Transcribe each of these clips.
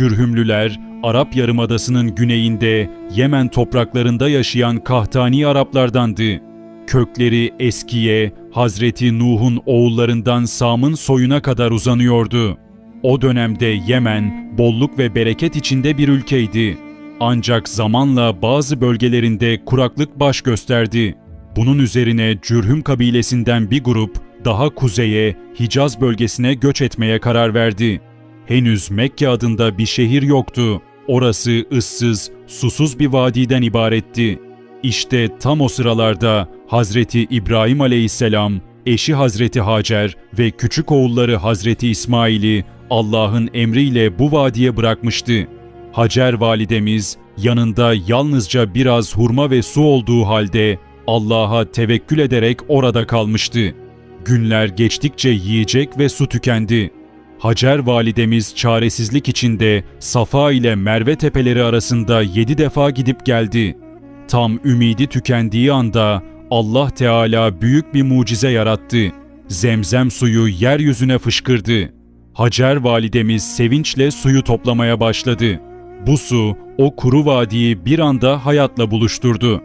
Cürhümlüler, Arap Yarımadası'nın güneyinde Yemen topraklarında yaşayan Kahtani Araplardandı. Kökleri eskiye, Hazreti Nuh'un oğullarından Sam'ın soyuna kadar uzanıyordu. O dönemde Yemen, bolluk ve bereket içinde bir ülkeydi. Ancak zamanla bazı bölgelerinde kuraklık baş gösterdi. Bunun üzerine Cürhüm kabilesinden bir grup daha kuzeye, Hicaz bölgesine göç etmeye karar verdi. Henüz Mekke adında bir şehir yoktu. Orası ıssız, susuz bir vadiden ibaretti. İşte tam o sıralarda Hazreti İbrahim aleyhisselam, eşi Hazreti Hacer ve küçük oğulları Hazreti İsmail'i Allah'ın emriyle bu vadiye bırakmıştı. Hacer validemiz yanında yalnızca biraz hurma ve su olduğu halde Allah'a tevekkül ederek orada kalmıştı. Günler geçtikçe yiyecek ve su tükendi. Hacer validemiz çaresizlik içinde Safa ile Merve tepeleri arasında yedi defa gidip geldi. Tam ümidi tükendiği anda Allah Teala büyük bir mucize yarattı. Zemzem suyu yeryüzüne fışkırdı. Hacer validemiz sevinçle suyu toplamaya başladı. Bu su o kuru vadiyi bir anda hayatla buluşturdu.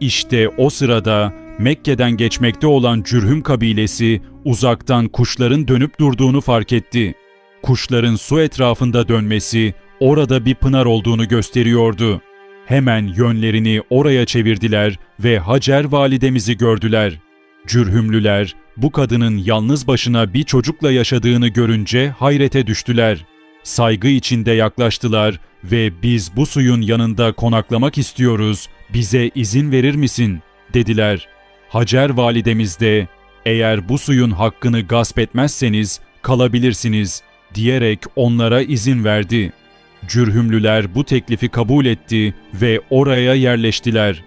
İşte o sırada Mekke'den geçmekte olan Cürhüm kabilesi uzaktan kuşların dönüp durduğunu fark etti. Kuşların su etrafında dönmesi orada bir pınar olduğunu gösteriyordu. Hemen yönlerini oraya çevirdiler ve Hacer validemizi gördüler. Cürhümlüler bu kadının yalnız başına bir çocukla yaşadığını görünce hayrete düştüler. Saygı içinde yaklaştılar ve biz bu suyun yanında konaklamak istiyoruz, bize izin verir misin? dediler. Hacer validemiz de eğer bu suyun hakkını gasp etmezseniz kalabilirsiniz diyerek onlara izin verdi. Cürhümlüler bu teklifi kabul etti ve oraya yerleştiler.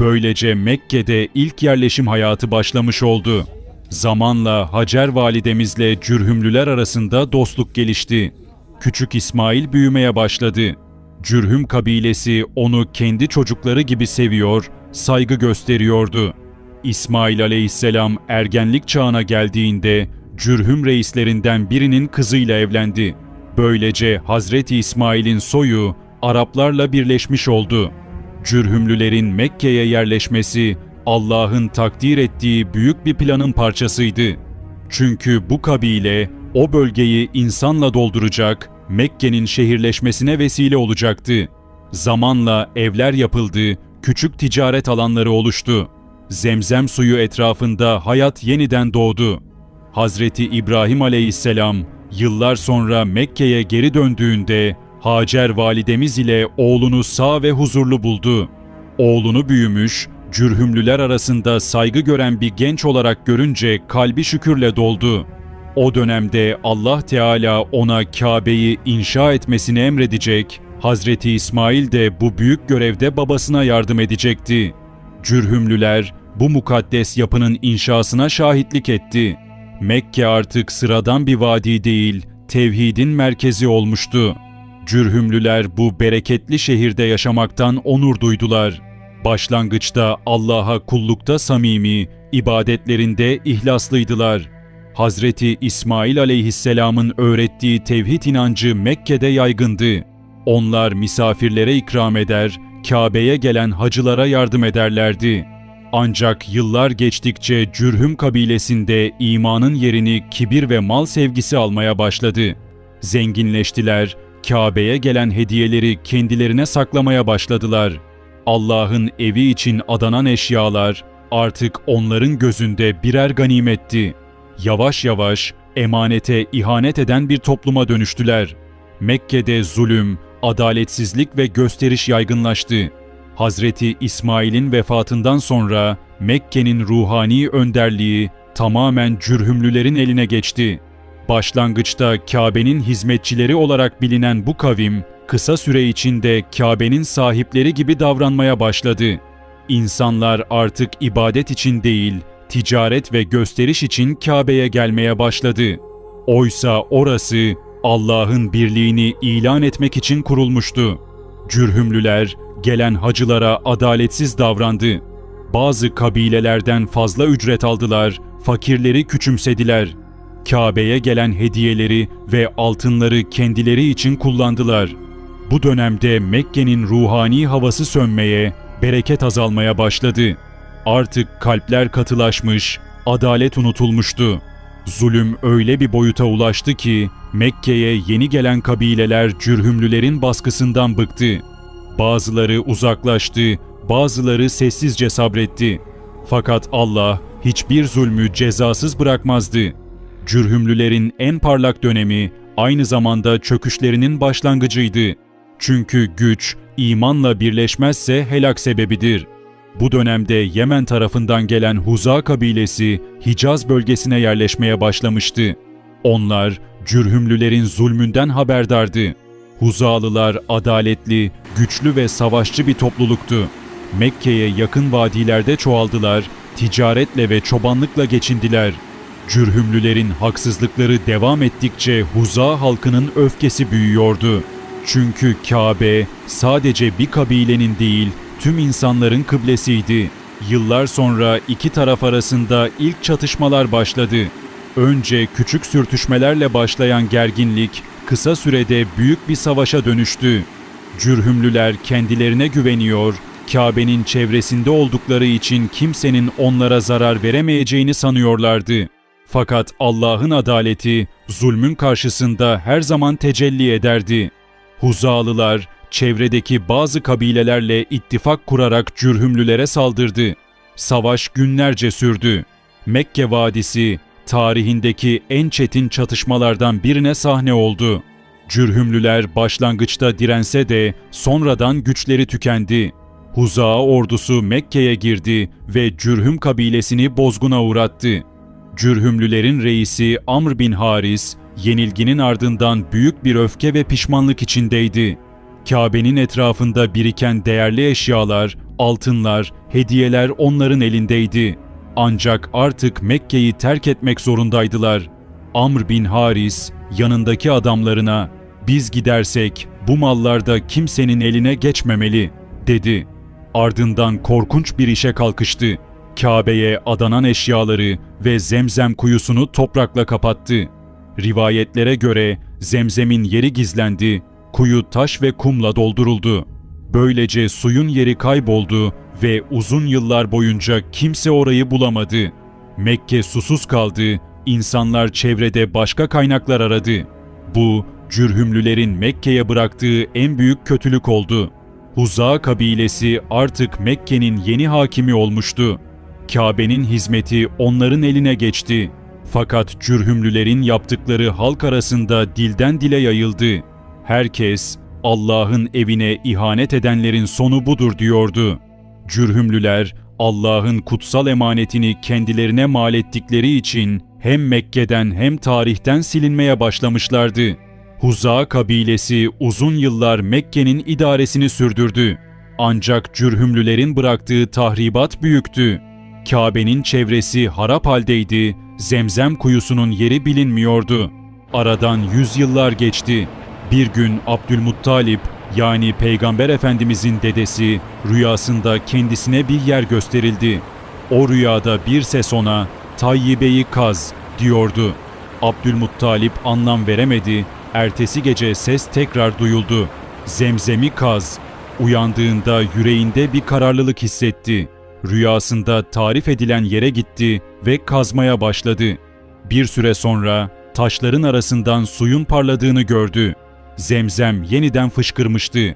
Böylece Mekke'de ilk yerleşim hayatı başlamış oldu. Zamanla Hacer validemizle Cürhümlüler arasında dostluk gelişti. Küçük İsmail büyümeye başladı. Cürhüm kabilesi onu kendi çocukları gibi seviyor, saygı gösteriyordu. İsmail aleyhisselam ergenlik çağına geldiğinde Cürhüm reislerinden birinin kızıyla evlendi. Böylece Hazreti İsmail'in soyu Araplarla birleşmiş oldu. Cürhümlülerin Mekke'ye yerleşmesi Allah'ın takdir ettiği büyük bir planın parçasıydı. Çünkü bu kabile o bölgeyi insanla dolduracak, Mekke'nin şehirleşmesine vesile olacaktı. Zamanla evler yapıldı, küçük ticaret alanları oluştu. Zemzem suyu etrafında hayat yeniden doğdu. Hazreti İbrahim aleyhisselam yıllar sonra Mekke'ye geri döndüğünde Hacer validemiz ile oğlunu sağ ve huzurlu buldu. Oğlunu büyümüş, cürhümlüler arasında saygı gören bir genç olarak görünce kalbi şükürle doldu. O dönemde Allah Teala ona Kabe'yi inşa etmesini emredecek, Hazreti İsmail de bu büyük görevde babasına yardım edecekti. Cürhümlüler bu mukaddes yapının inşasına şahitlik etti. Mekke artık sıradan bir vadi değil, tevhidin merkezi olmuştu. Cürhümlüler bu bereketli şehirde yaşamaktan onur duydular. Başlangıçta Allah'a kullukta samimi, ibadetlerinde ihlaslıydılar. Hazreti İsmail aleyhisselamın öğrettiği tevhid inancı Mekke'de yaygındı. Onlar misafirlere ikram eder, Kabe'ye gelen hacılara yardım ederlerdi. Ancak yıllar geçtikçe Cürhüm kabilesinde imanın yerini kibir ve mal sevgisi almaya başladı. Zenginleştiler, Kabe'ye gelen hediyeleri kendilerine saklamaya başladılar. Allah'ın evi için adanan eşyalar artık onların gözünde birer ganimetti. Yavaş yavaş emanete ihanet eden bir topluma dönüştüler. Mekke'de zulüm, adaletsizlik ve gösteriş yaygınlaştı. Hazreti İsmail'in vefatından sonra Mekke'nin ruhani önderliği tamamen cürhümlülerin eline geçti. Başlangıçta Kabe'nin hizmetçileri olarak bilinen bu kavim, kısa süre içinde Kabe'nin sahipleri gibi davranmaya başladı. İnsanlar artık ibadet için değil, ticaret ve gösteriş için Kabe'ye gelmeye başladı. Oysa orası Allah'ın birliğini ilan etmek için kurulmuştu. Cürhümlüler gelen hacılara adaletsiz davrandı. Bazı kabilelerden fazla ücret aldılar, fakirleri küçümsediler. Kabe'ye gelen hediyeleri ve altınları kendileri için kullandılar. Bu dönemde Mekke'nin ruhani havası sönmeye, bereket azalmaya başladı. Artık kalpler katılaşmış, adalet unutulmuştu. Zulüm öyle bir boyuta ulaştı ki Mekke'ye yeni gelen kabileler cürhümlülerin baskısından bıktı. Bazıları uzaklaştı, bazıları sessizce sabretti. Fakat Allah hiçbir zulmü cezasız bırakmazdı. Cürhümlülerin en parlak dönemi aynı zamanda çöküşlerinin başlangıcıydı. Çünkü güç imanla birleşmezse helak sebebidir. Bu dönemde Yemen tarafından gelen Huza kabilesi Hicaz bölgesine yerleşmeye başlamıştı. Onlar cürhümlülerin zulmünden haberdardı. Huzalılar adaletli, güçlü ve savaşçı bir topluluktu. Mekke'ye yakın vadilerde çoğaldılar, ticaretle ve çobanlıkla geçindiler. Cürhümlülerin haksızlıkları devam ettikçe Huza halkının öfkesi büyüyordu. Çünkü Kabe sadece bir kabilenin değil, tüm insanların kıblesiydi. Yıllar sonra iki taraf arasında ilk çatışmalar başladı. Önce küçük sürtüşmelerle başlayan gerginlik kısa sürede büyük bir savaşa dönüştü. Cürhümlüler kendilerine güveniyor, Kabe'nin çevresinde oldukları için kimsenin onlara zarar veremeyeceğini sanıyorlardı. Fakat Allah'ın adaleti zulmün karşısında her zaman tecelli ederdi. Huzalılar çevredeki bazı kabilelerle ittifak kurarak cürhümlülere saldırdı. Savaş günlerce sürdü. Mekke Vadisi tarihindeki en çetin çatışmalardan birine sahne oldu. Cürhümlüler başlangıçta dirense de sonradan güçleri tükendi. Huza ordusu Mekke'ye girdi ve Cürhüm kabilesini bozguna uğrattı. Cürhümlülerin reisi Amr bin Haris, yenilginin ardından büyük bir öfke ve pişmanlık içindeydi. Kabe'nin etrafında biriken değerli eşyalar, altınlar, hediyeler onların elindeydi. Ancak artık Mekke'yi terk etmek zorundaydılar. Amr bin Haris yanındaki adamlarına "Biz gidersek bu mallar da kimsenin eline geçmemeli." dedi. Ardından korkunç bir işe kalkıştı. Kabe'ye adanan eşyaları ve Zemzem kuyusunu toprakla kapattı. Rivayetlere göre Zemzem'in yeri gizlendi, kuyu taş ve kumla dolduruldu. Böylece suyun yeri kayboldu ve uzun yıllar boyunca kimse orayı bulamadı. Mekke susuz kaldı, insanlar çevrede başka kaynaklar aradı. Bu, cürhümlülerin Mekke'ye bıraktığı en büyük kötülük oldu. Huza kabilesi artık Mekke'nin yeni hakimi olmuştu. Kabe'nin hizmeti onların eline geçti. Fakat cürhümlülerin yaptıkları halk arasında dilden dile yayıldı. Herkes Allah'ın evine ihanet edenlerin sonu budur diyordu. Cürhümlüler Allah'ın kutsal emanetini kendilerine mal ettikleri için hem Mekke'den hem tarihten silinmeye başlamışlardı. Huza kabilesi uzun yıllar Mekke'nin idaresini sürdürdü. Ancak cürhümlülerin bıraktığı tahribat büyüktü. Kabe'nin çevresi harap haldeydi, Zemzem kuyusunun yeri bilinmiyordu. Aradan yüzyıllar geçti. Bir gün Abdülmuttalip yani Peygamber Efendimizin dedesi rüyasında kendisine bir yer gösterildi. O rüyada bir ses ona Tayyibe'yi kaz diyordu. Abdülmuttalip anlam veremedi. Ertesi gece ses tekrar duyuldu. Zemzemi kaz. Uyandığında yüreğinde bir kararlılık hissetti. Rüyasında tarif edilen yere gitti ve kazmaya başladı. Bir süre sonra taşların arasından suyun parladığını gördü. Zemzem yeniden fışkırmıştı.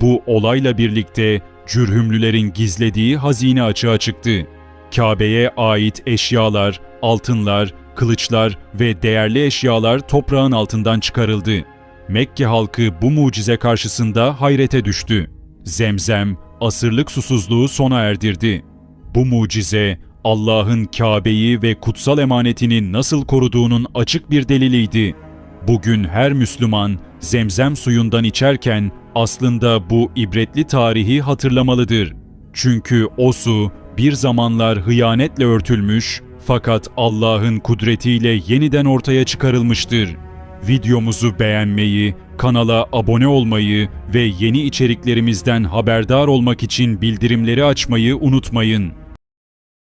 Bu olayla birlikte cürhümlülerin gizlediği hazine açığa çıktı. Kabe'ye ait eşyalar, altınlar, kılıçlar ve değerli eşyalar toprağın altından çıkarıldı. Mekke halkı bu mucize karşısında hayrete düştü. Zemzem, asırlık susuzluğu sona erdirdi. Bu mucize, Allah'ın Kabe'yi ve kutsal emanetini nasıl koruduğunun açık bir deliliydi. Bugün her Müslüman zemzem suyundan içerken aslında bu ibretli tarihi hatırlamalıdır. Çünkü o su bir zamanlar hıyanetle örtülmüş fakat Allah'ın kudretiyle yeniden ortaya çıkarılmıştır. Videomuzu beğenmeyi, kanala abone olmayı ve yeni içeriklerimizden haberdar olmak için bildirimleri açmayı unutmayın.